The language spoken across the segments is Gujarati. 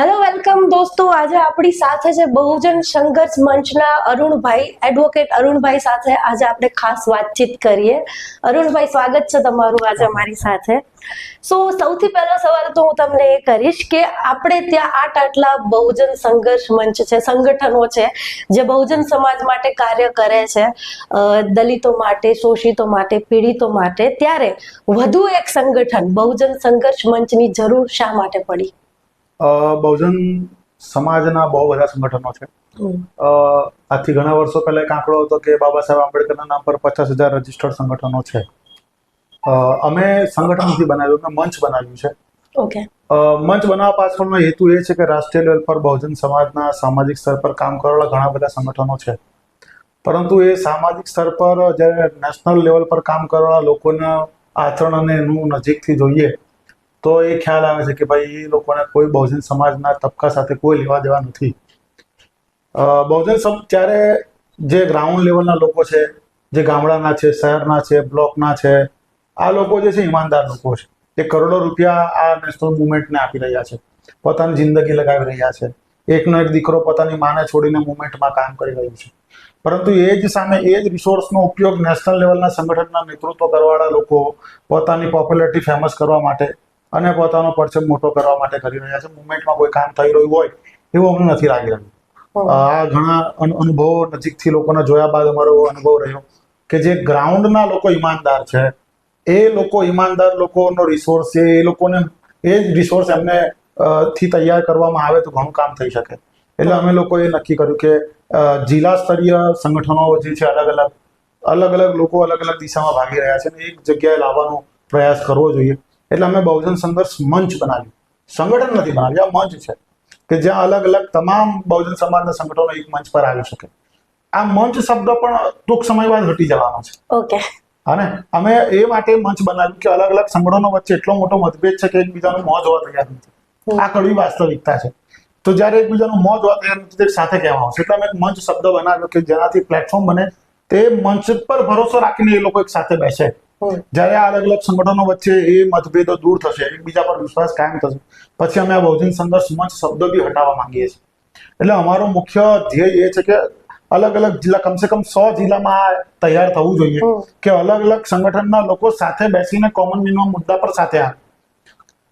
હેલો વેલકમ દોસ્તો. આજે આપણી સાથે છે બહુજન સંઘર્ષ મંચના અરુણભાઈ એડવોકેટ અરુણભાઈ સાથે આજે આપણે ખાસ વાતચીત કરીએ. અરુણભાઈ, સ્વાગત છે તમારું આજે અમારી સાથે. સો સૌથી પહેલો સવાલ તો હું તમને એ કરીશ કે આપણે ત્યાં આટ આટલા બહુજન સંઘર્ષ મંચ છે, સંગઠનો છે, જે બહુજન સમાજ માટે કાર્ય કરે છે દલિતો માટે, શોષિતો માટે, પીડિતો માટે, ત્યારે વધુ એક સંગઠન, બહુજન સંઘર્ષ મંચની જરૂર શા માટે પડી? બહુજન સમાજના બહુ બધા સંગઠનો છે. આજથી ઘણા વર્ષો પહેલા એક આંકડો હતો કે બાબા સાહેબ આંબેડકરના નામ પર પચાસ હજાર રજીસ્ટર્ડ સંગઠનો છે. અમે સંગઠન નથી બનાવ્યું અમે મંચ બનાવ્યું છે. ઓકે. મંચ બનાવવા પાછળનો હેતુ એ છે કે રાષ્ટ્રીય લેવલ પર બહુજન સમાજના સામાજિક સ્તર પર કામ કરેલા ઘણા બધા સંગઠનો છે. પરંતુ એ સામાજિક સ્તર પર જ્યારે નેશનલ લેવલ પર કામ કરેલા લોકોના આચરણ અને એનું નજીકથી જોઈએ તો એ ખ્યાલ આવે છે કે ભાઈ એ લોકોને કોઈ બહુજન સમાજના તબક્કા સાથે કોઈ લેવા દેવા નથી. બહુજન સમ, ત્યારે જે ગ્રાઉન્ડ લેવલના લોકો છે, જે ગામડાના છે, શહેરના છે, બ્લોકના છે, આ લોકો જે છે, ઈમાનદાર લોકો છે. એ કરોડો રૂપિયા આ નેશનલ મુવમેન્ટને આપી રહ્યા છે. પોતાની જિંદગી લગાવી રહ્યા છે. એકનો એક દીકરો પોતાની માને છોડીને મુવમેન્ટમાં કામ કરી રહ્યું છે. પરંતુ એ જ સામે, એ જ રિસોર્સનો ઉપયોગ નેશનલ લેવલના સંગઠનના નેતૃત્વ કરવાવાળા લોકો પોતાની પોપ્યુલરિટી ફેમસ કરવા માટે અને પોતાનો પરચમ મોટો કરવા માટે કરી રહ્યા છે. મુવમેન્ટમાં કોઈ કામ થઈ રહ્યું હોય એવું અમને નથી લાગી રહ્યું. આ ઘણા અનુ- અનુભવો નજીકથી લોકોને જોયા બાદ અમારો અનુભવ રહ્યો કે જે ગ્રાઉન્ડના લોકો ઈમાનદાર છે એ લોકો ઈમાનદાર લોકોનો રિસોર્સ છે એ લોકોને એ જ રિસોર્સ એમને થી તૈયાર કરવામાં આવે તો ઘણું કામ થઈ શકે. એટલે અમે લોકોએ નક્કી કર્યું કે જિલ્લા સ્તરીય સંગઠનો જે છે અલગ અલગ અલગ અલગ લોકો અલગ અલગ દિશામાં ભાગી રહ્યા છે અને એક જગ્યાએ લાવવાનો પ્રયાસ કરવો જોઈએ. એટલે અમે બહુજન સંઘર્ષ મંચ બનાવ્યું. સંગઠન નથી બનાવ્યું આ મંચ છે. કે જ્યાં અલગ અલગ તમામ બહુજન સમાજના સંગઠનો એક મંચ પર આવી શકે. આ મંચ શબ્દ પણ ટૂંક સમય બાદ હટી જવાનો છે. ઓકે. અને અમે એ માટે મંચ બનાવ્યું કે અલગ અલગ સંગઠનો વચ્ચે એટલો મોટો મતભેદ છે કે એકબીજાનું મોં જોવા તૈયાર નથી. આ કડવી વાસ્તવિકતા છે. તો જ્યારે એકબીજાનું મોં જોવા તૈયાર નથી સાથે કહેવા આવશે. એટલે અમે એક મંચ શબ્દ બનાવ્યો કે જેનાથી પ્લેટફોર્મ બને તે મંચ પર ભરોસો રાખીને એ લોકો એક સાથે બેસે. જ્યારે આ અલગ અલગ સંગઠનો વચ્ચે એ મતભેદો દૂર થશે એકબીજા પર વિશ્વાસ કાયમ થશે પછી અમે આ બહુજન સંઘર્ષ મંચ શબ્દો બી હટાવવા માંગીએ છીએ. એટલે અમારો મુખ્ય ધ્યેય એ છે કે અલગ અલગ જિલ્લા કમસે કમ સો જિલ્લામાં તૈયાર થવું જોઈએ કે અલગ અલગ સંગઠનના લોકો સાથે બેસીને કોમન મિનિમમ મુદ્દા પર સાથે આવે.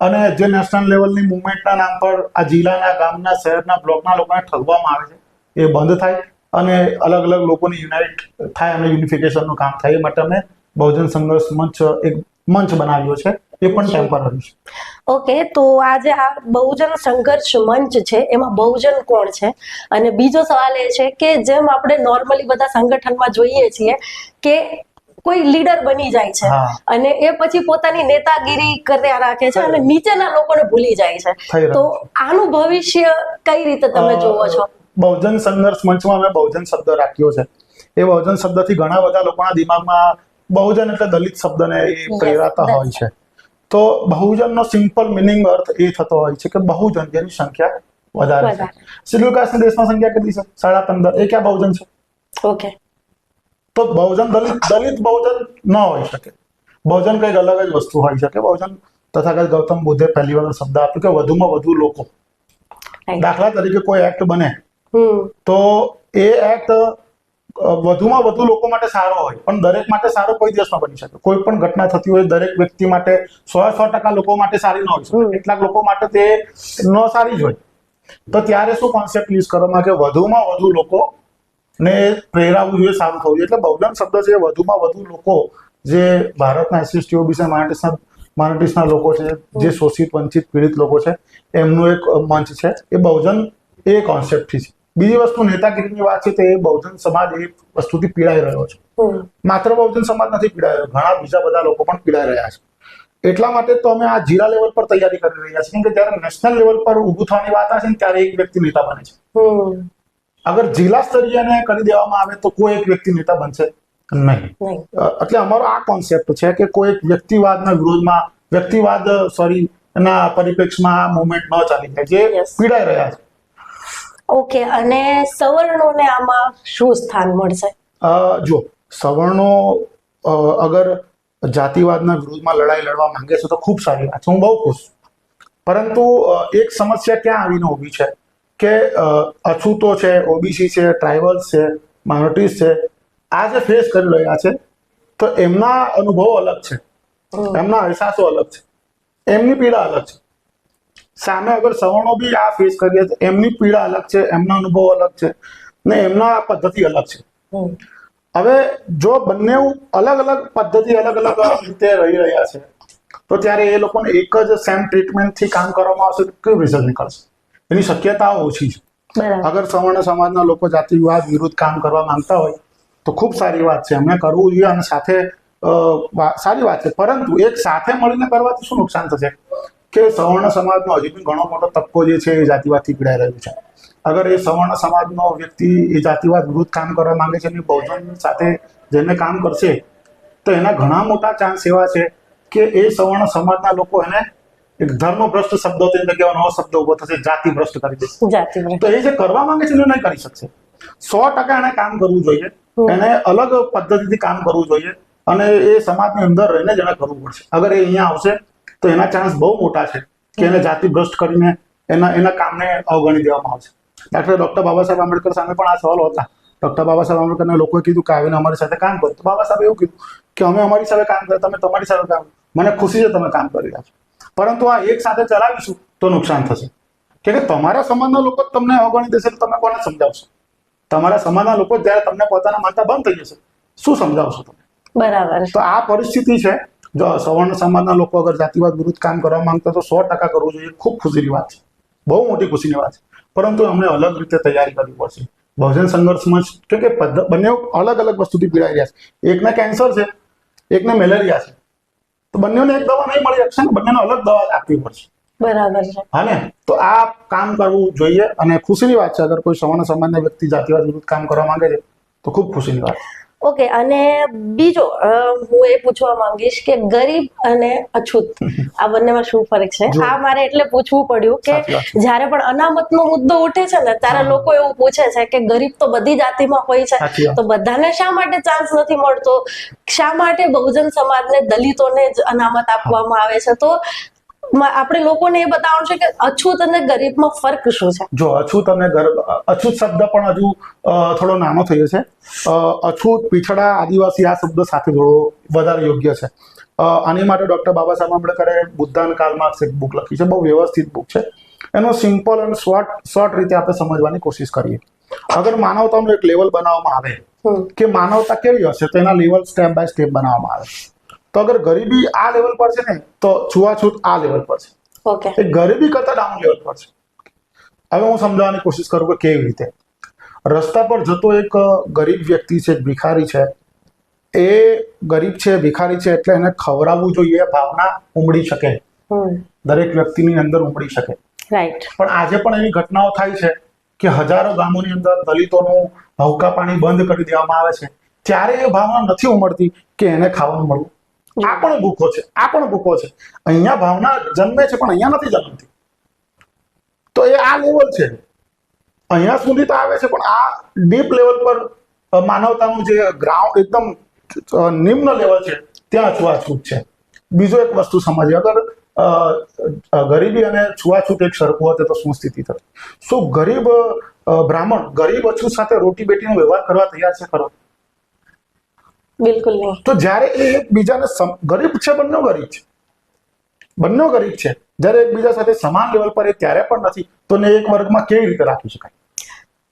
અને જે નેશનલ લેવલની મુવમેન્ટના નામ પર આ જિલ્લાના ગામના શહેરના બ્લોકના લોકોને ઠગવામાં આવે છે એ બંધ થાય અને અલગ અલગ લોકોની યુનાઇટ થાય અને યુનિફિકેશનનું કામ થાય એ માટે અમે બહુજન સંઘર્ષ મંચ એક મંચ બનાવ્યો છે એ પણ ટેમ્પરરી છે. ઓકે તો આજે આ બહુજન સંઘર્ષ મંચ છે એમાં બહુજન કોણ છે? અને બીજો સવાલ એ છે કે જેમ આપણે નોર્મલી બધા સંગઠનમાં જોઈએ છીએ કે કોઈ લીડર બની જાય છે અને એ પછી પોતાની નેતાગીરી કર્યા રાખે છે અને નીચેના લોકોને ભૂલી જાય છે. તો આનું ભવિષ્ય કઈ રીતે તમે જોવો છો? બહુજન સંઘર્ષ મંચમાં અમે બહુજન શબ્દ રાખ્યો છે. એ બહુજન શબ્દથી ઘણા બધા લોકોના દિમાગમાં બહુજન એટલે દલિત શબ્દને એ પ્રેરાતા હોય છે. તો બહુજનનો સિમ્પલ મિનિંગ અર્થ એ થતો હોય છે કે બહુજન જેની સંખ્યા વધારે છે. કાસ્ટની દેશમાં સંખ્યા કેટલી છે? સાડા પંદર. એ ક્યાં બહુજન છે? ઓકે તો બહુજન દલિત દલિત બહુજન ન હોઈ શકે. બહુજન કંઈક અલગ જ વસ્તુ હોઈ શકે. બહુજન તથાગત ગૌતમ બુદ્ધે પહેલી વાર શબ્દ આપ્યો કે વધુમાં વધુ લોકો. દાખલા તરીકે કોઈ એક્ટ બને. તો એ એક્ટ વધુમાં વધુ લોકો માટે સારો હોય પણ દરેક માટે સારો કોઈ દિવસ ન બની શકે. કોઈ પણ ઘટના થતી હોય દરેક વ્યક્તિ માટે સો સો ટકા લોકો માટે સારી ન હોય શકે. કેટલાક લોકો માટે તે ન સારી જ હોય. તો ત્યારે શું કોન્સેપ્ટ યુઝ કરવામાં કે વધુમાં વધુ લોકો ને પ્રેરાવવું જોઈએ સારું થવું જોઈએ. એટલે બહુજન શબ્દ છે વધુમાં વધુ લોકો જે ભારતના એસસી ટીઓબીસી માઇનોરિટીસના માઇનોરિટીસના લોકો છે જે શોષિત વંચિત પીડિત લોકો છે એમનું એક મંચ છે. એ બહુજન એ કોન્સેપ્ટથી છે. બીજી વસ્તુ નેતાગીરીની વાત છે તે બહુજન સમાજ એ વસ્તુથી પીડાઈ રહ્યો છે. માત્ર બહુજન સમાજ નથી પીડાયો ઘણા બીજા બધા લોકો પણ પીડાઈ રહ્યા છે. એટલા માટે તો અમે આ જિલ્લા લેવલ પર તૈયારી કરી રહ્યા છીએ કે જ્યારે નેશનલ લેવલ પર ઊભું થવાની વાત આવે છે ત્યારે એક વ્યક્તિ નેતા બને છે. અગર જિલ્લા સ્તરીયને કરી દેવામાં આવે તો કોઈ એક વ્યક્તિ નેતા બનશે નહીં. એટલે અમારો આ કોન્સેપ્ટ છે કે કોઈ એક વ્યક્તિવાદના વિરોધમાં વ્યક્તિવાદ સોરી ના પરિપ્રેક્ષમાં આ મુવમેન્ટ ન ચાલી જાય જે પીડાઈ રહ્યા છે. ઓકે અને સવર્ણોને આમાં શું સ્થાન મળશે? જો સવર્ણો અગર જાતિવાદના વિરોધમાં લડાઈ લડવા માંગે છે તો ખૂબ સારી વાત છે. હું બહુ ખુશ પરંતુ એક સમસ્યા ક્યાં આવીને ઊભી છે કે અ, અછૂતો છે ઓબીસી છે ટ્રાઇબલ્સ છે માઇનોરિટીઝ છે આ જે ફેસ કરી રહ્યા છે તો એમના અનુભવો અલગ છે. એમના અહેસાસો અલગ છે. એમની પીડા અલગ છે. સામે અગર સવર્ણો બી આ ફેસ કરીએ તો એમની પીડા અલગ છે એમના અનુભવ અલગ છે ને એમના પદ્ધતિ અલગ છે. હવે જો બંને અલગ અલગ પદ્ધતિ અલગ અલગ રીતે રહી રહ્યા છે તો ત્યારે એ લોકોને એક જ સેમ ટ્રીટમેન્ટથી કામ કરવામાં આવશે તો કેવું રિઝલ્ટ નીકળશે? એની શક્યતાઓ ઓછી છે. અગર સવર્ણ સમાજના લોકો જાતિવાદ વિરુદ્ધ કામ કરવા માંગતા હોય તો ખૂબ સારી વાત છે. એમને કરવું જોઈએ અને સાથે સારી વાત છે. પરંતુ એક સાથે મળીને કરવાથી શું નુકસાન થશે? કે સવર્ણ સમાજનો હજી પણ ઘણો મોટો તબક્કો જે છે એ જાતિવાદથી પીડાઈ રહ્યો છે. અગર એ સવર્ણ સમાજનો વ્યક્તિ એ જાતિવાદ વિરુદ્ધ કામ કરવા માંગે છે અને બહુજન સાથે જેને કામ કરશે તો એના ઘણા મોટા ચાન્સ એવા છે કે એ સવર્ણ સમાજના લોકો એને એક ધર્મભ્રષ્ટ શબ્દો તેની જગ્યાએ નવો શબ્દ ઊભો થશે જાતિ ભ્રષ્ટ કરી દેશે. તો એ જે કરવા માંગે છે એને નહીં કરી શકશે. સો ટકા એને કામ કરવું જોઈએ. એને અલગ પદ્ધતિથી કામ કરવું જોઈએ અને એ સમાજની અંદર રહીને જ એને કરવું પડશે. અગર એ અહીંયા આવશે તો એના ચાન્સ બહુ મોટા છે કે એને જાતિ ભ્રષ્ટ કરીને એના એના કામને અવગણી દેવામાં આવશે. દાખલા ડોક્ટર બાબા સાહેબ આંબેડકર સામે પણ આ સવાલ હતા. ડોક્ટર બાબા સાહેબ આંબેડકરને લોકોએ કીધું કે આવીને અમારી સાથે કામ કરો. તો બાબા સાહેબ એવું કીધું કે અમે અમારી સાથે કામ કરે તમે તમારી સાથે કામ મને ખુશી છે તમે કામ કરી રહ્યા છો. પરંતુ આ એક સાથે ચલાવીશું તો નુકસાન થશે. કે તમારા સમાજના લોકો તમને અવગણી દેશે તો તમે કોને સમજાવશો? તમારા સમાજના લોકો જ્યારે તમને પોતાના માનતા બંધ થઈ જશે શું સમજાવશો તમે? બરાબર. તો આ પરિસ્થિતિ છે જો સવર્ણ સમાજના લોકો અગર જાતિવાદ વિરુદ્ધ કામ કરવા માંગતા તો સો ટકા કરવું જોઈએ. ખૂબ ખુશીની વાત છે. બહુ મોટી ખુશીની વાત છે. પરંતુ અમને અલગ રીતે તૈયારી કરવી પડશે. બહુજન સંઘર્ષમાં કેમ કે બંને અલગ અલગ વસ્તુથી પીડાઈ રહ્યા છે. એકને કેન્સર છે એકને મેલેરિયા છે. તો બંનેને એક દવા નહીં મળી શકશે ને? બંનેને અલગ દવા આપવી પડશે. બરાબર છે. હા ને? તો આ કામ કરવું જોઈએ અને ખુશીની વાત છે. અગર કોઈ સવર્ણ સમાજના વ્યક્તિ જાતિવાદ વિરુદ્ધ કામ કરવા માંગે છે તો ખૂબ ખુશીની વાત છે. ઓકે અને બીજો હું એ પૂછવા માંગીશ કે ગરીબ અને અછૂત આ બંનેમાં શું ફરક છે. આ મારે એટલે પૂછવું પડ્યું કે. જ્યારે પણ અનામતનો મુદ્દો ઉઠે છે ને ત્યારે લોકો એવું પૂછે છે કે ગરીબ તો બધી જાતિમાં હોય છે તો બધાને શા માટે ચાન્સ નથી મળતો? શા માટે બહુજન સમાજને દલિતોને જ અનામત આપવામાં આવે છે? તો આપણે લોકોને એ બતાવવાનું છે કે અછૂત અને ગરીબમાં ફરક શું છે? જો અછૂત અને અછૂત શબ્દ પણ હજુ થોડો નાનો થયો છે. અછૂત પીછડા આદિવાસી આ શબ્દ સાથે થોડો વધારે યોગ્ય છે. આની માટે ડોક્ટર બાબા સાહેબ આંબેડકરે બુદ્ધાન કાલમાં એક બુક લખી છે. બહુ વ્યવસ્થિત બુક છે. એનો સિમ્પલ અને શોર્ટ શોર્ટ રીતે આપણે સમજવાની કોશિશ કરીએ. અગર માનવતાનું એક લેવલ બનાવવામાં આવે કે માનવતા કેવી હશે તો એના લેવલ સ્ટેપ બાય સ્ટેપ બનાવવામાં આવે. તો અગર ગરીબી આ લેવલ પર છે ને તો છૂઆછૂત આ લેવલ પર છે. ઓકે એ ગરીબી કરતા ડાઉન લેવલ પર છે. હવે હું સમજાવવાની કોશિશ કરું કે કેવી રીતે? રસ્તા પર જતો એક ગરીબ વ્યક્તિ છે ભિખારી છે. એ ગરીબ છે ભિખારી છે એટલે એને ખવડાવવું જોઈએ ભાવના ઉમડી શકે. દરેક વ્યક્તિની અંદર ઉમડી શકે. રાઈટ પણ આજે પણ એવી ઘટનાઓ થાય છે કે હજારો ગામોની અંદર દલિતોનું નૌકા પાણી બંધ કરી દેવામાં આવે છે. ત્યારે એ ભાવના નથી ઉમડતી કે એને ખાવાનું મળવું. આ પણ ભૂખો છે આ પણ ભૂખો છે. અહીંયા ભાવના જન્મે છે પણ અહીંયા નથી જન્મતી. તો એ આ લેવલ છે. અહીંયા સુધી તો આવે છે પણ આ ડીપ લેવલ પર માનવતાનું જે ગ્રાઉન્ડ એકદમ નિમ્ન લેવલ છે ત્યાં છૂઆછૂત છે. બીજો એક વસ્તુ સમજીએ અગર ગરીબી અને છૂઆછૂત એક સરખું હતું તો શું સ્થિતિ થતી શું ગરીબ બ્રાહ્મણ ગરીબ અછૂત સાથે રોટી બેટીનો વ્યવહાર કરવા તૈયાર છે ખરો? બિલકુલ નહીં. તો જ્યારે એ એકબીજાને ગરીબ છે બંને ગરીબ છે. બંને ગરીબ છે. જ્યારે એકબીજા સાથે સમાન લેવલ પર એ ત્યારે પણ નથી તો ને એક વર્ગમાં કેવી રીતે રાખી શકાય?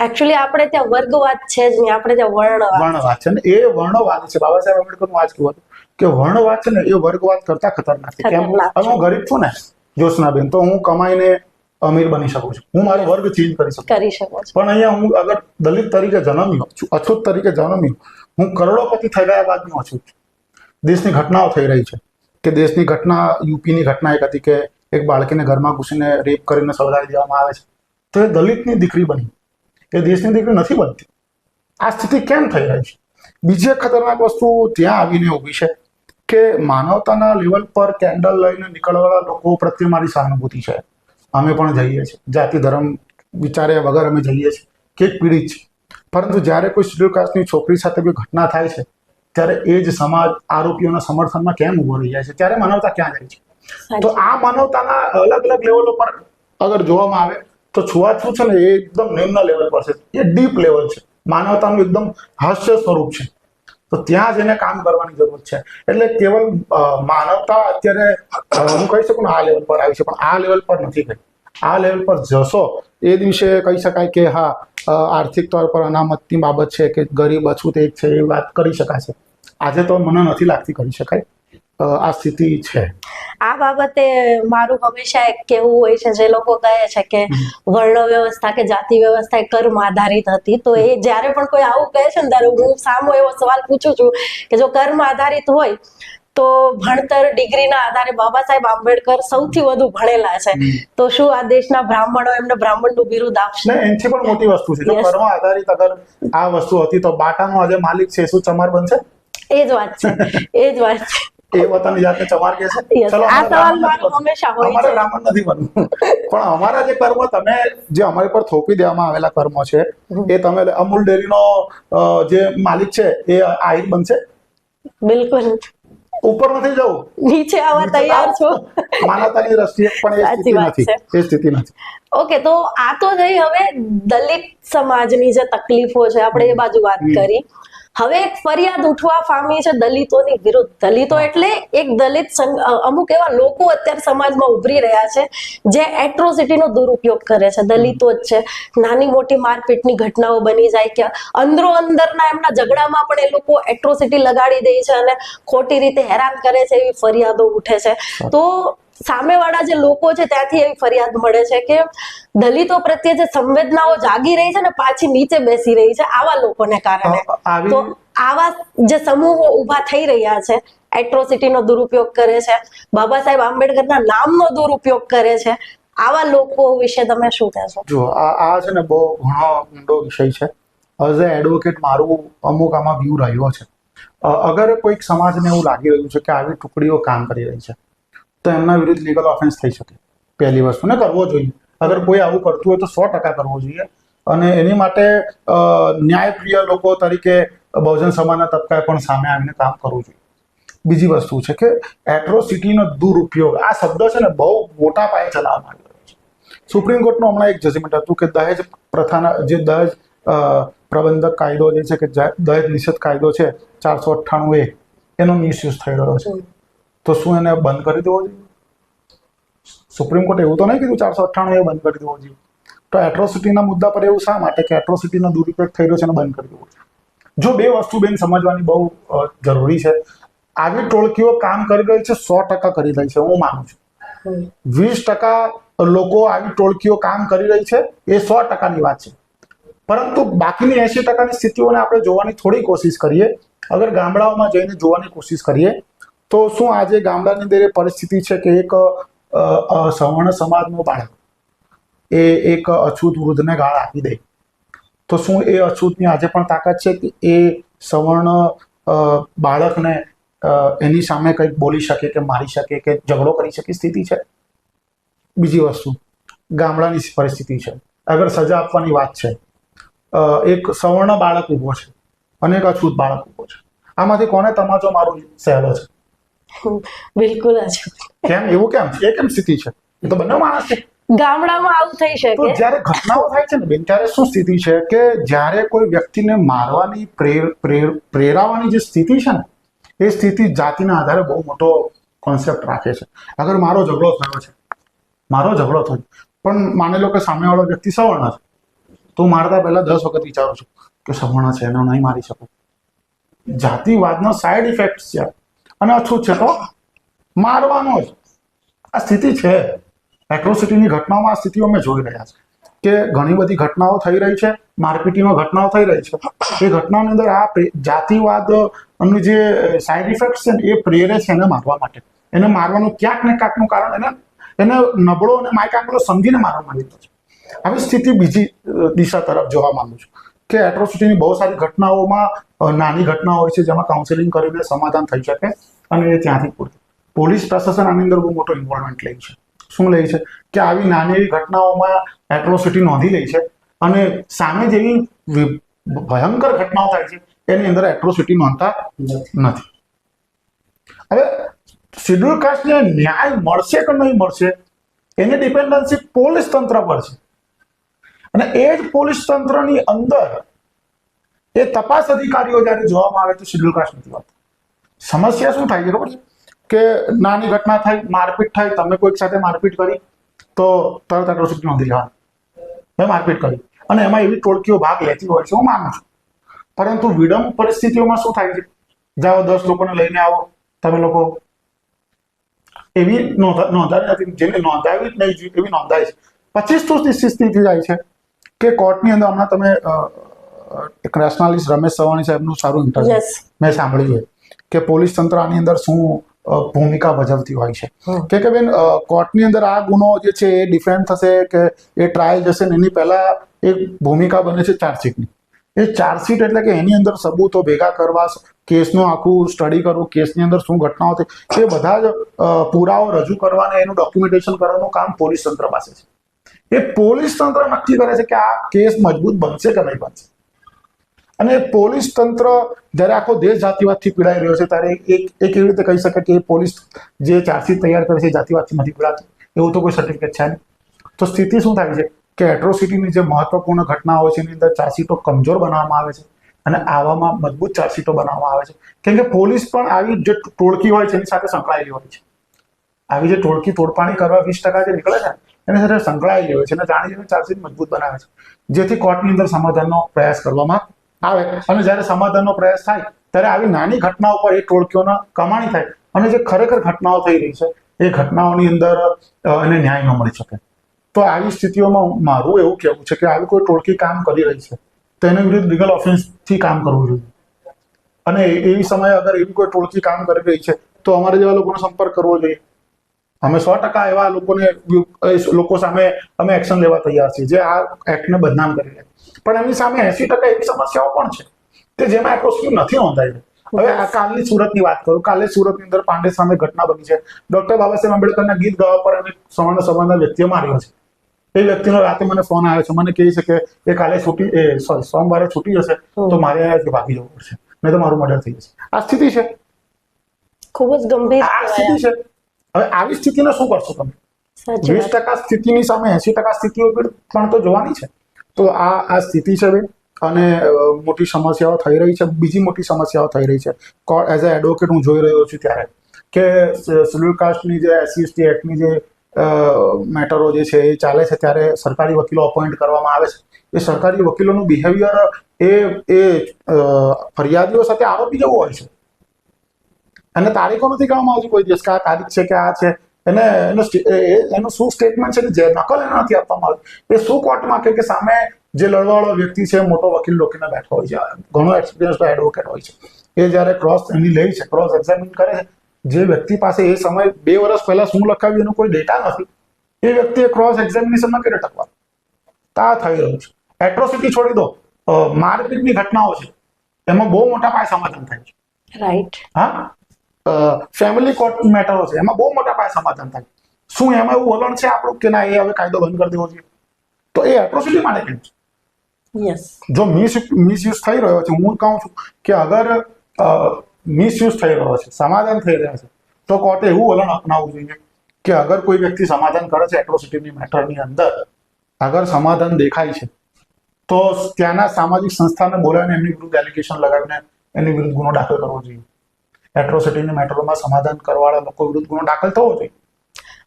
એકચ્યુઅલી આપણે ત્યાં વર્ગવાદ છે જ નહીં આપણે ત્યાં વર્ણવાદ વર્ણવાદ છે. ને એ વર્ણવાદ છે બાબા સાહેબ આંબેડકરનું આ જ કહેવું હતું કે વર્ણવાદ છે ને એ વર્ગવાદ કરતા ખતરનાક છે. કેમ? હવે હું ગરીબ છું ને જોશનાબેન તો હું કમાઈને અમીર બની શકું છું. હું મારો વર્ગ ચેન્જ કરી શકું કરી શકું પણ અહીંયા હું અગર દલિત તરીકે જન્મ્યો છું અછૂત તરીકે જન્મ્યો હું કરોડોપતિ થઈ ગયા બાદ હું છું. દેશની ઘટનાઓ થઈ રહી છે કે દેશની ઘટના, યુપીની ઘટના એક હતી કે એક બાળકીને ઘરમાં ઘૂસીને રેપ કરીને સળગાવી દેવામાં આવે છે. તો એ દલિતની દીકરી બની. એ દેશની દીકરી નથી બનતી. આ સ્થિતિ કેમ થઈ રહી છે? બીજી એક ખતરનાક વસ્તુ ત્યાં આવીને ઊભી છે કે માનવતાના લેવલ પર કેન્ડલ લઈને નીકળવાના લોકો પ્રત્યે મારી સહાનુભૂતિ છે. અમે પણ જઈએ છીએ. જાતિ, ધર્મ વિચાર્યા વગર અમે જઈએ છીએ. કે પીડિત છે. પરંતુ જ્યારે કોઈ શેડ્યુલ કાસ્ટની છોકરી સાથે કોઈ ઘટના થાય છે ત્યારે એ જ સમાજ આરોપીઓના સમર્થનમાં કેમ ઊભો રહી જાય છે? ત્યારે માનવતા ક્યાં જાય છે? તો આ માનવતાના અલગ અલગ લેવલો પર અગર જોવામાં આવે તો છૂઆછૂત છે ને એ એકદમ નિમ્ન લેવલ પર છે. એ ડીપ લેવલ છે. માનવતાનું એકદમ હાસ્ય સ્વરૂપ છે. તો ત્યાં જ એને કામ કરવાની જરૂર છે. એટલે કેવલ માનવતા અત્યારે હું કહી શકું ને આ લેવલ પર આવી છે પણ આ લેવલ પર નથી ગઈ આ લેવલ પર જશો એ દિવસે કહી શકાય કે હા આર્થિક તौर પર અનામતની બાબત છે કે ગરીબ અછૂત એક છે એ વાત કરી શકાશે આજે તો મને નથી લાગતી કરી શકાય. આ સ્થિતિ છે. આ બાબતે મારું હંમેશા એક કેવું હોય છે જે લોકો કહે છે કે વર્ણ વ્યવસ્થા કે જાતિ વ્યવસ્થા એ કર્મ આધારિત હતી. તો એ જ્યારે પણ કોઈ આવું કહે છે ને ત્યારે હું સામો એવો સવાલ પૂછું છું કે જો કર્મ આધારિત હોય તો ભણતર ડિગ્રીના આધારે બાબા સાહેબ આંબેડકર સૌથી વધુ ભણેલા છે. તો શું આ દેશના બ્રાહ્મણો એમને બ્રાહ્મણનું બિરુદ આપશે? એનથી પણ મોટી વસ્તુ છે. જો કર્મ આધારિત અગર આ વસ્તુ હતી તો બાટાનો આજે માલિક છે. શું ચમાર બનશે? એ જ વાત છે. એ જ વાત છે. એ વતન જાતને ચમાર કે છે? ચલો આ સવાલ મારો નથી હંમેશા હોય અમારે બ્રાહ્મણ નથી બનવું. પણ અમારા જે કર્મ તમે જે અમારી પર થોપી દેવામાં આવેલા કર્મો છે એ તમે અમૂલ ડેરીનો જે માલિક છે એ આહિર બનશે? બિલકુલ. ઉપર નથી જવું નીચે આવવા તૈયાર છો? માનવતાની દ્રષ્ટિએ પણ એ સ્થિતિ નથી. એ સ્થિતિ નથી. ઓકે તો આ તો થઈ હવે દલિત સમાજની જે તકલીફો છે આપણે એ બાજુ વાત કરી. હવે એક ફરિયાદ ઉઠવા પામી છે દલિતોની વિરુદ્ધ. દલિતો એટલે એક દલિત અમુક એવા લોકો અત્યારે સમાજમાં ઉભરી રહ્યા છે જે એટ્રોસિટીનો દુરુપયોગ કરે છે. દલિતો જ છે. નાની મોટી મારપીટની ઘટનાઓ બની જાય કે અંદરો અંદરના એમના ઝઘડામાં પણ એ લોકો એટ્રોસિટી લગાડી દે છે અને ખોટી રીતે હેરાન કરે છે એવી ફરિયાદો ઉઠે છે. તો સામેવાળા જે લોકો છે ત્યાંથી એવી ફરિયાદ મળે છે કે દલિતો પ્રત્યે જે સંવેદનાઓ જાગી રહી છે ને પાછી નીચે બેસી રહી છે આવા લોકોને કારણે. તો આવા જે સમૂહો ઊભા થઈ રહ્યા છે એટ્રોસિટીનો દુરુપયોગ કરે છે બાબા સાહેબ આંબેડકરના નામનો દુરુપયોગ કરે છે આવા લોકો વિશે તમે શું કહેશો? જો આ આ છે ને બહુ ઘણો ઊંડો વિષય છે. એઝ એ એડવોકેટ મારું અમુક આમાં વ્યૂ રહ્યો છે. અગર કોઈક સમાજને એવું લાગી રહ્યું છે કે આવી ટુકડીઓ કામ કરી રહી છે તો એમના વિરુદ્ધ લીગલ ઓફેન્સ થઈ શકે. પહેલી વસ્તુ. ને કરવો જોઈએ. અગર કોઈ આવું કરતું હોય તો સો ટકા કરવો જોઈએ. અને એની માટે ન્યાયપ્રિય લોકો તરીકે બહુજન સમાજના તબક્કાએ પણ સામે આવીને કામ કરવું જોઈએ. બીજી વસ્તુ છે કે એટ્રોસિટીનો દુરુપયોગ. આ શબ્દ છે ને બહુ મોટા પાયે ચલાવવામાં આવી રહ્યો છે. સુપ્રીમ કોર્ટનું હમણાં એક જજમેન્ટ હતું કે દહેજ પ્રથાના, જે દહેજ પ્રબંધક કાયદો જે છે કે દહેજ નિષેધ કાયદો છે ચારસો અઠ્ઠાણું એ, એનો મિસયુઝ થઈ રહ્યો છે. તો શું એને બંધ કરી દેવો જોઈએ? સુપ્રીમ કોર્ટે એવું તો નહીં કીધું ચારસો અઠ્ઠાણું એ બંધ કરી દેવો જોઈએ. તો એટ્રોસિટીના મુદ્દા પર એવું શા માટે કે એટ્રોસિટીનો દુરુપયોગ થઈ રહ્યો છે એને બંધ કરી દેવો જોઈએ? જો બે વસ્તુ બેન સમજવાની બહુ જરૂરી છે. આવી ટોળકીઓ કામ કરી રહી છે સો ટકા કરી રહી છે હું માનું છું. વીસ ટકા લોકો આવી ટોળકીઓ કામ કરી રહી છે એ સો ટકાની વાત છે. પરંતુ બાકીની એસી ટકાની સ્થિતિઓને આપણે જોવાની થોડી કોશિશ કરીએ. અગર ગામડાઓમાં જઈને જોવાની કોશિશ કરીએ તો શું આજે ગામડાની અંદર એ પરિસ્થિતિ છે કે એક સવર્ણ સમાજનો બાળક એ એક અછૂત વૃદ્ધને ગાળ આપી દે. તો શું એ અછૂતની આજે પણ તાકાત છે કે એ સવર્ણ બાળકને એની સામે કંઈક બોલી શકે કે મારી શકે કે ઝઘડો કરી શકે સ્થિતિ છે? બીજી વસ્તુ, ગામડાની પરિસ્થિતિ છે. અગર સજા આપવાની વાત છે એક સવર્ણ બાળક ઊભો છે અને એક અછૂત બાળક ઊભો છે. આમાંથી કોને તમાચો મારો સહેલો છે? બિલકુલ જ. કેમ? એવું કેમ? એ કેમ સ્થિતિ છે? એ તો બંને માણસ છે. ગામડામાં આવું થઈ તો જ્યારે ઘટનાઓ થાય છે ને બેન ત્યારે શું સ્થિતિ છે? કે જ્યારે કોઈ વ્યક્તિને મારવાની પ્રેર પ્રેર પ્રેરાવાની જે સ્થિતિ છે ને એ સ્થિતિ જાતિના આધારે બહુ મોટો કોન્સેપ્ટ રાખે છે. અગર મારો ઝઘડો થયો છે મારો ઝઘડો થયો પણ માની લો કે સામેવાળો વ્યક્તિ સવર્ણ છે તો મારતા પહેલા દસ વખત વિચારું છું કે સવર્ણ છે એનો નહીં મારી શકું. જાતિવાદનો સાઈડ ઇફેક્ટ છે. અને અછૂત છે તો? મારવાનો જ. આ સ્થિતિ છે. એટ્રોસિટીની ઘટનાઓમાં આ સ્થિતિઓ અમે જોઈ રહ્યા છે કે ઘણી બધી ઘટનાઓ થઈ રહી છે. મારપીટીમાં ઘટનાઓ થઈ રહી છે. એ ઘટનાઓની અંદર આ જાતિવાદનું જે સાઈડ ઇફેક્ટ છે એ પ્રેરે છે એને મારવા માટે. એને મારવાનું ક્યાંક ને ક્યાંકનું કારણ એને એને નબળો અને માયકાંકડો સમજીને મારવામાં આવી છે. હવે સ્થિતિ બીજી દિશા તરફ જોવા માંગુ છું. કે એટ્રોસિટીની બહુ સારી ઘટનાઓમાં નાની ઘટનાઓ હોય છે જેમાં કાઉન્સેલિંગ કરીને સમાધાન થઈ શકે અને એ ત્યાંથી પૂરતું પોલીસ પ્રશાસન આની અંદર બહુ મોટો ઇન્વોલ્વમેન્ટ લે છે. શું લે છે? કે આવી નાની એવી ઘટનાઓમાં એટ્રોસિટી નોંધી લે છે અને સામે જેવી ભયંકર ઘટનાઓ થાય છે, એની અંદર એટ્રોસિટી નોંધતા નથી. હવે શેડ્યુલ કાસ્ટને ન્યાય મળશે કે નહીં મળશે? એની ડિપેન્ડન્સી પોલીસ તંત્ર પર છે. અને એ જ પોલીસ તંત્રની અંદર એ તપાસ અધિકારીઓ જ્યારે જોવામાં આવે તો શેડ્યુલ કાસ્ટ નથી વાત. સમસ્યા શું થાય છે ખબર છે? કે નાની ઘટના થાય મારપીટ થાય તમે કોઈક સાથે મારપીટ કરી, તો તરત એટ્રોસિટી નોંધી લેવાની. મેં મારપીટ કરી. અને એમાં એવી ટોળકીઓ ભાગ લેતી હોય છે, હું માનું છું. પરંતુ વિડમ પરિસ્થિતિઓમાં શું થાય છે? જાઓ, દસ લોકોને લઈને આવો. તમે લોકો એવી નોંધા, નોંધાવી નથી. જેને નોંધાવી જ નહીં, એવી નોંધાય છે. પચીસ તો સ્થિતિ જાય છે. કે કોર્ટની અંદર હમણાં તમે એક નેશનાલિસ્ટ રમેશ સવાણી સાહેબનું સારું ઇન્ટરવ્યુ મેં સાંભળ્યું છે કે પોલીસ તંત્ર આની અંદર શું ભૂમિકા ભજવતી હોય છે. કે કે બેન કોર્ટની અંદર આ ગુનો જે છે એ ડિફેન્ડ થશે કે એ ટ્રાયલ જશે ને એની પહેલા એક ભૂમિકા બને છે ચાર્જશીટની એ ચાર્જશીટ એટલે કે એની અંદર સબૂતો ભેગા કરવા કેસનું આખું સ્ટડી કરવું કેસની અંદર શું ઘટનાઓ થઈ એ બધા જ પુરાવો રજૂ કરવા અને એનું ડોક્યુમેન્ટેશન કરવાનું કામ પોલીસ તંત્ર પાસે છે. એ પોલીસ તંત્ર નક્કી કરે છે કે આ કેસ મજબૂત બનશે કે નહીં બનશે. અને પોલીસ તંત્ર જ્યારે આખો દેશ જાતિવાદથી પીડાઈ રહ્યો છે, ત્યારે એક એક એવી રીતે કહી શકે કે એ પોલીસ જે ચાર્જશીટ તૈયાર કરે છે જાતિવાદથી નથી પીડાતું. એવું તો કોઈ સર્ટિફિકેટ છે નહીં. તો સ્થિતિ શું થાય છે? કે એટ્રોસિટીની જે મહત્વપૂર્ણ ઘટના હોય છે, એની અંદર ચાર્જશીટો કમજોર બનાવવામાં આવે છે અને આવામાં મજબૂત ચાર્જશીટો બનાવવામાં આવે છે. કેમ કે પોલીસ પણ આવી જે ટોળકી હોય છે, એની સાથે સંકળાયેલી હોય છે. આવી જે ટોળકી તોડપાણી કરવા વીસ ટકા જે નીકળે છે એની સાથે સંકળાયેલી હોય છે. અને જાણી જોઈને ચાર્જશીટ મજબૂત બનાવે છે. જેથી કોર્ટની અંદર સમાધાનનો પ્રયાસ કરવામાં આવે. અને જ્યારે સમાધાનનો પ્રયાસ થાય, ત્યારે આવી નાની ઘટનાઓ પર એ ટોળકીઓના કમાણી થાય. અને જે ખરેખર ઘટનાઓ થઈ રહી છે, એ ઘટનાઓની અંદર એને ન્યાય ન મળી શકે. તો આવી સ્થિતિઓમાં મારું એવું કહેવું છે કે આવી કોઈ ટોળકી કામ કરી રહી છે, તો એને વિરુદ્ધ લીગલ ઓફેન્સથી કામ કરવું જોઈએ. અને એવી સમયે અગર એવી કોઈ ટોળકી કામ કરી રહી છે, તો અમારે જેવા લોકોનો સંપર્ક કરવો જોઈએ. અમે સો ટકા એવા લોકોને લોકો સામે અમે એક્શન લેવા તૈયાર છીએ જે આ એક્ટને બદનામ કરી પણ એમની સામે એસી ટકા એવી સમસ્યાઓ પણ છે કે જેમાં એટ્રોસિટી નથી નોંધાયેલી. હવે આ કાલની સુરતની વાત કરું કાલે સુરતની અંદર પાંડે સામે ઘટના બની છે. ડોક્ટર બાબા સાહેબ આંબેડકરના ગીત ગાવા પર અને સવર્ણ સમાજના વ્યક્તિએ માર્યો છે. એ વ્યક્તિનો રાતે મને ફોન આવ્યો છે મને કહે છે કે એ કાલે છૂટી એ સોરી સોમવારે છૂટી જશે તો મારે અહીંયાથી ભાગી જવું પડશે. નહીં તો મારું મર્ડર થઈ જશે. આ સ્થિતિ છે. ખૂબ જ ગંભીર આ સ્થિતિ છે. હવે આવી સ્થિતિને શું કરશો તમે? વીસ ટકા સ્થિતિની સામે એસી ટકા સ્થિતિઓ પણ તો જોવાની છે. તો આ આ સ્થિતિ છે બેન અને મોટી સમસ્યાઓ થઈ રહી છે બીજી મોટી સમસ્યાઓ થઈ રહી છે. એઝ અ એડવોકેટ હું જોઈ રહ્યો છું ત્યારે કે શેડ્યુલ કાસ્ટની જે એસસી એસટી એક્ટની જે મેટરો જે છે એ ચાલે છે ત્યારે સરકારી વકીલો અપોઇન્ટ કરવામાં આવે છે. એ સરકારી વકીલોનું બિહેવિયર એ એ ફરિયાદીઓ સાથે આરોપી જેવું હોય છે. અને તારીખો નથી કહેવામાં આવતી કોઈ દિવસ કે આ તારીખ છે કે આ છે. એને એનો શું સ્ટેટમેન્ટ છે જે નકલ એને નથી આપવામાં આવતી એ શું કોર્ટમાં કે સામે જે લડવાવાળો વ્યક્તિ છે મોટો વકીલ લોકોને બેઠો હોય છે. ઘણો એક્સપિરિયન્સ એડવોકેટ હોય છે. એ જ્યારે ક્રોસ એની લે છે ક્રોસ એક્ઝામિન કરે છે જે વ્યક્તિ પાસે એ સમય બે વર્ષ પહેલા શું લખાવ્યું એનો કોઈ ડેટા નથી. એ વ્યક્તિએ ક્રોસ એક્ઝામિનેશનમાં રીતે ટકવા? તો આ થઈ રહ્યું છે. એટ્રોસિટી છોડી દો. મારપીટની ઘટનાઓ છે. એમાં બહુ મોટા પાયે સમાધાન થાય છે. રાઈટ હા? ફેમિલી કોર્ટ મેટરો છે. એમાં બહુ મોટા પાયે સમાધાન થાય. શું એમાં એવું વલણ છે આપણું કે ના એ હવે કાયદો બંધ કરી દેવો જોઈએ તો એ એટ્રોસિટી માટે કેમ છે? જો મિસ મિસયુઝ થઈ રહ્યો છે હું કહું છું કે અગર મિસયુઝ થઈ રહ્યો છે સમાધાન થઈ રહ્યા છે તો કોર્ટે એવું વલણ અપનાવવું જોઈએ કે અગર કોઈ વ્યક્તિ સમાધાન કરે છે એટ્રોસિટીની મેટરની અંદર અગર સમાધાન દેખાય છે તો ત્યાંના સામાજિક સંસ્થાને બોલાવીને એમની વિરુદ્ધ એલિગેશન લગાવીને એની વિરુદ્ધ ગુનો દાખલ કરવો જોઈએ. એટ્રોસિટીની મેટરોમાં સમાધાન કરવાવાળા લોકો વિરુદ્ધ ગુનો દાખલ થવો જોઈએ.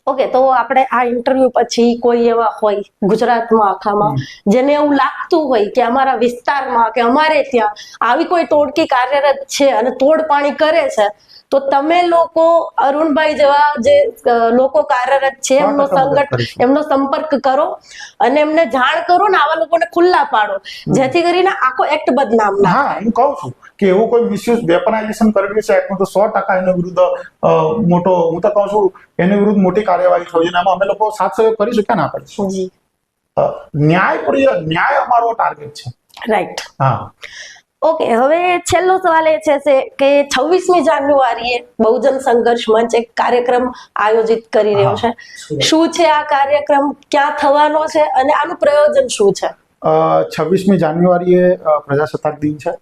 ઓકે તો આપણે આ ઇન્ટરવ્યુ પછી કોઈ એવા હોય ગુજરાતમાં આખામાં જેને એવું લાગતું હોય કે અમારા વિસ્તારમાં કે અમારે ત્યાં આવી કોઈ તોડકી કાર્યરત છે અને તોડપાણી કરે છે તો તમે લોકો અરુણભાઈ જેવા જે લોકો કાર્યરત છે એમનો સંગઠન એમનો સંપર્ક કરો અને એમને જાણ કરો ને આવા લોકોને ખુલ્લા પાડો. જેથી કરીને આખો એક્ટ બદનામ ના હા હું કહું છું કે એવું કોઈ મિસયુઝ વેપનાઇઝેશન કરેલું છે એક્ટમાં તો સો ટકા એના વિરુદ્ધ મોટો હું તો કહું છું એની વિરુદ્ધ મોટી કાર્યવાહી થવી જોઈએ અમે લોકો સાથ સહયોગ કરીશું શકીએ ના કરીશું? ન્યાયપ્રિય ન્યાય અમારો ટાર્ગેટ છે. રાઈટ હા. ઓકે હવે છેલ્લો સવાલ એ છે કે છવ્વીસમી જાન્યુઆરીએ બહુજન સંઘર્ષ મંચ એક કાર્યક્રમ આયોજિત કરી રહ્યો છે. શું છે આ કાર્યક્રમ? ક્યાં થવાનો છે? અને આનું પ્રયોજન શું છે? છવ્વીસમી જાન્યુઆરીએ એ પ્રજાસત્તાક દિન છે.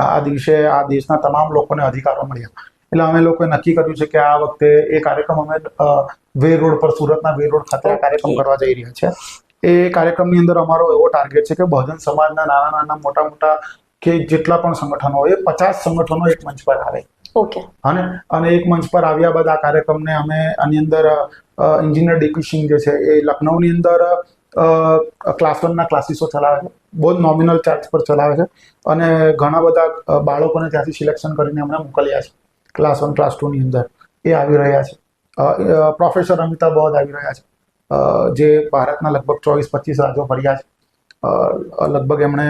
આ દિવસે આ દેશના તમામ લોકોને અધિકારો મળ્યા. એટલે અમે લોકોએ નક્કી કર્યું છે કે આ વખતે એ કાર્યક્રમ અમે વેર રોડ પર સુરતના વેર રોડ ખાતે આ કાર્યક્રમ. કરવા જઈ રહ્યા છે. એ કાર્યક્રમની અંદર અમારો એવો ટાર્ગેટ છે કે બહુજન સમાજના નાના નાના મોટા મોટા કે જેટલા પણ સંગઠનો હોય એ પચાસ સંગઠનો એક મંચ પર આવે. ઓકે. અને અને એક મંચ પર આવ્યા બાદ આ કાર્યક્રમને અમે આની અંદર એન્જિનિયર ડીપી સિંહ જે છે એ લખનૌની અંદર ક્લાસ વનના ક્લાસીસો ચલાવે છે. બહુ નોમિનલ ચાર્જ પર ચલાવે છે. અને ઘણા બધા બાળકોને ત્યાંથી સિલેક્શન કરીને અમને મોકલ્યા છે. ક્લાસ વન ક્લાસ ટુની અંદર. એ આવી રહ્યા છે. પ્રોફેસર અમિતાભ બૌદ્ધ આવી રહ્યા છે. જે ભારતના લગભગ ચોવીસ પચીસ રાજ્યો ફર્યા છે. લગભગ એમણે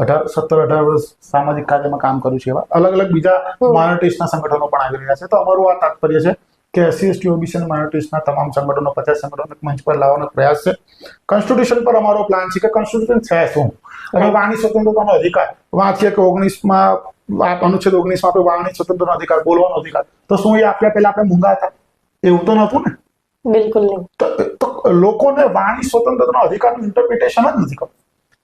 અઢાર સત્તર અઢાર વર્ષ સામાજિક કાર્યમાં કામ કર્યું છે એવા અલગ અલગ બીજા માયોરિટીસના સંગઠનો પણ આવી રહ્યા છે. તો અમારું આ તાત્પર્ય છે કે એસસી એસટી ઓબીસી માયોરિટીસના તમામ સંગઠનો પચાસ સંગઠનો મંચ પર લાવવાનો પ્રયાસ છે. કોન્સ્ટિટ્યુશન પર અમારો પ્લાન છે કે કોન્સ્ટિટ્યુશન છે શું? અને વાણી સ્વતંત્રતાનો અધિકાર. વાંચીએ કે ઓગણીસમાં અનુચ્છેદ ઓગણીસમાં આપણે વાણી સ્વતંત્રનો અધિકાર બોલવાનો અધિકાર. તો શું એ આપ્યા પહેલા આપણે મૂંગા હતા? એવું તો નહોતું ને? બિલકુલ નહીં. તો લોકોને વાણી સ્વતંત્રતાનો અધિકારનું ઇન્ટરપ્રિટેશન જ નથી ખબર.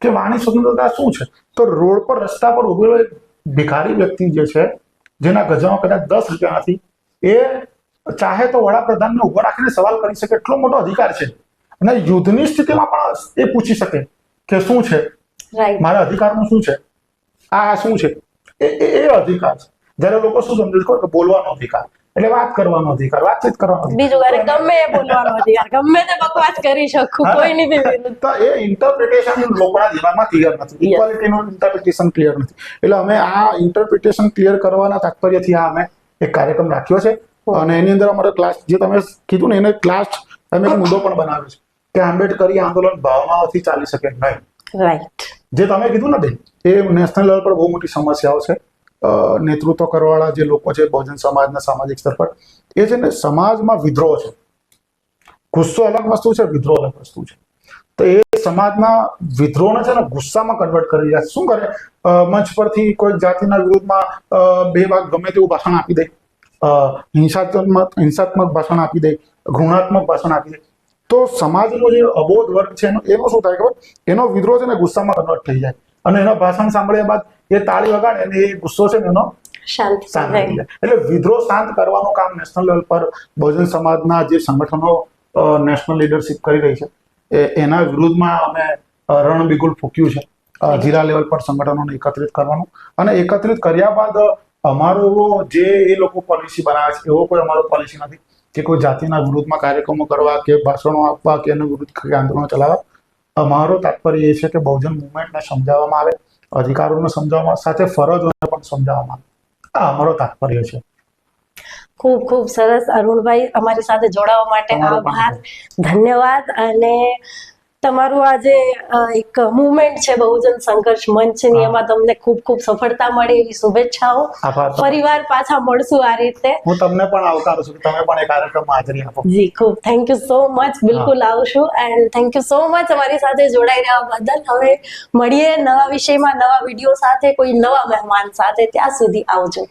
કે વાણી સ્વતંત્રતા શું છે? તો રોડ પર રસ્તા પર ઉભેલો એક ભિખારી વ્યક્તિ જે છે જેના ગજામાં કદાચ દસ રૂપિયા નથી એ ચાહે તો વડાપ્રધાનને ઊભો રાખીને સવાલ કરી શકે એટલો મોટો અધિકાર છે. અને યુદ્ધની સ્થિતિમાં પણ એ પૂછી શકે કે શું છે? મારા અધિકારનું શું છે? આ શું છે? એ એ એ અધિકાર છે. જ્યારે લોકો શું સમજે છે કે બોલવાનો અધિકાર. એટલે વાત કરવાનો અધિકાર વાતચીત કરવાનો બીજું વારે ગમે એ બોલવાનો અધિકાર ગમે તે બકવાસ કરી શકું. કોઈની બી તો એ ઇન્ટરપ્રિટેશન લોકોના દિમાગમાં ક્લિયર નથી. ઇક્વાલિટીનું ઇન્ટરપ્રિટેશન ક્લિયર નથી. એટલે અમે આ ઇન્ટરપ્રિટેશન ક્લિયર કરવાના તાત્પર્યથી આ અમે એક કાર્યક્રમ રાખ્યો છે. અને એની અંદર અમારો ક્લાસ જે તમે કીધું ને એને ક્લાસ અમે એક મુદ્દો પણ બનાવ્યો છે કે આંબેડકરી આંદોલન ભાવનાઓથી ચાલી શકે નહીં. રાઈટ જે તમે કીધું ને બેન એ નેશનલ લેવલ પર બહુ મોટી સમસ્યાઓ છે. નેતૃત્વ કરવાવાળા જે લોકો છે, બહુજન સમાજના સામાજિક સ્તર પર, એ છે ને સમાજમાં વિદ્રોહ છે. ગુસ્સો અલગ વસ્તુ છે, વિદ્રોહ અલગ વસ્તુ છે. તો એ સમાજના વિદ્રોહને છે ને ગુસ્સામાં કન્વર્ટ કરી રહ્યા શું કરે? મંચ પરથી કોઈ જાતિના વિરુદ્ધમાં બે ભાગ ગમે તેવું ભાષણ આપી દે. હિંસાત્મક હિંસાત્મક ભાષણ આપી દે, ઘૃણાત્મક ભાષણ આપી દે. તો સમાજનો જે અબોધ વર્ગ છે એનો શું થાય ખબર? એનો વિદ્રોહ છે ને ગુસ્સામાં કન્વર્ટ થઈ જાય. અને એનો ભાષણ સાંભળ્યા બાદ એ તાળી વગાડે અને એ ગુસ્સો છે ને એનો શાંત એટલે વિદ્રોહ શાંત કરવાનું કામ નેશનલ લેવલ પર બહુજન સમાજના જે સંગઠનો નેશનલ લીડરશિપ કરી રહી છે એના વિરુદ્ધમાં અમે રણબિગુલ ફૂક્યું છે. જિલ્લા લેવલ પર સંગઠનોને એકત્રિત કરવાનું. અને એકત્રિત કર્યા બાદ અમારો એવો જે એ લોકો પોલિસી બનાવે છે એવો કોઈ અમારો પોલિસી નથી કે કોઈ જાતિના વિરુદ્ધમાં કાર્યક્રમો કરવા કે ભાષણો આપવા કે એના વિરુદ્ધ આંદોલનો ચલાવવા. અમારો તાત્પર્ય એ છે કે બહુજન મુવમેન્ટને સમજાવવામાં આવે અધિકારોને સમજાવવામાં સાથે ફરજોને પણ સમજાવવામાં આવે. આ અમારો તાત્પર્ય છે. ખૂબ ખૂબ સરસ અરુણભાઈ અમારી સાથે જોડાવા માટે આભાર. ધન્યવાદ અને તમારું આ જે એક મુવમેન્ટ છે બહુજન સંઘર્ષ મંચની. એમાં તમને ખૂબ ખૂબ સફળતા મળે એવી શુભેચ્છાઓ. પરિવાર પાછા મળશું આ રીતે. હું તમને પણ આવકારું છું તમે પણ એ કાર્યક્રમમાં હાજરી આપો. જી ખૂબ. થેન્ક યુ સો મચ બિલકુલ આવશું. And thank you so much અમારી સાથે જોડાઈ રહ્યા બદલ. હવે મળીએ નવા વિષયમાં નવા વીડિયો સાથે કોઈ નવા મહેમાન સાથે. ત્યાં સુધી આવજો.